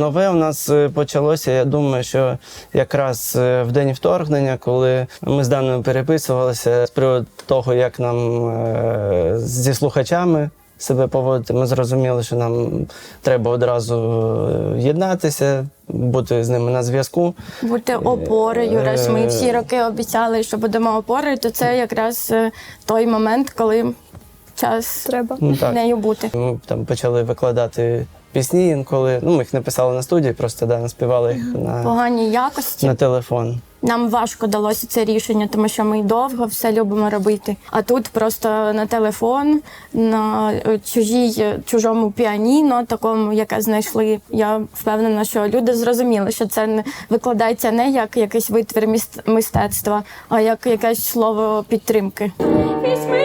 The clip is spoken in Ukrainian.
Нове у нас е, почалося. Я думаю, що якраз е, в день вторгнення, коли ми з даними переписувалися з приводу того, як нам е, зі слухачами себе поводити, ми зрозуміли, що нам треба одразу єднатися, бути з ними на зв'язку. Бути опорою, раз ми всі роки обіцяли, що будемо опорою, то це якраз той момент, коли час Треба. Ну, так. нею бути. Ми там почали викладати пісні інколи. Ну, ми їх не писали на студії, просто да, наспівали їх на, Поганій якості. на телефон. Нам важко далося це рішення, тому що ми довго все любимо робити. А тут просто на телефон, на е, чужій, чужому піаніно, такому, яке знайшли. Я впевнена, що люди зрозуміли, що це не викладається не як якийсь витвір міст- мистецтва, а як якесь слово підтримки. Візьми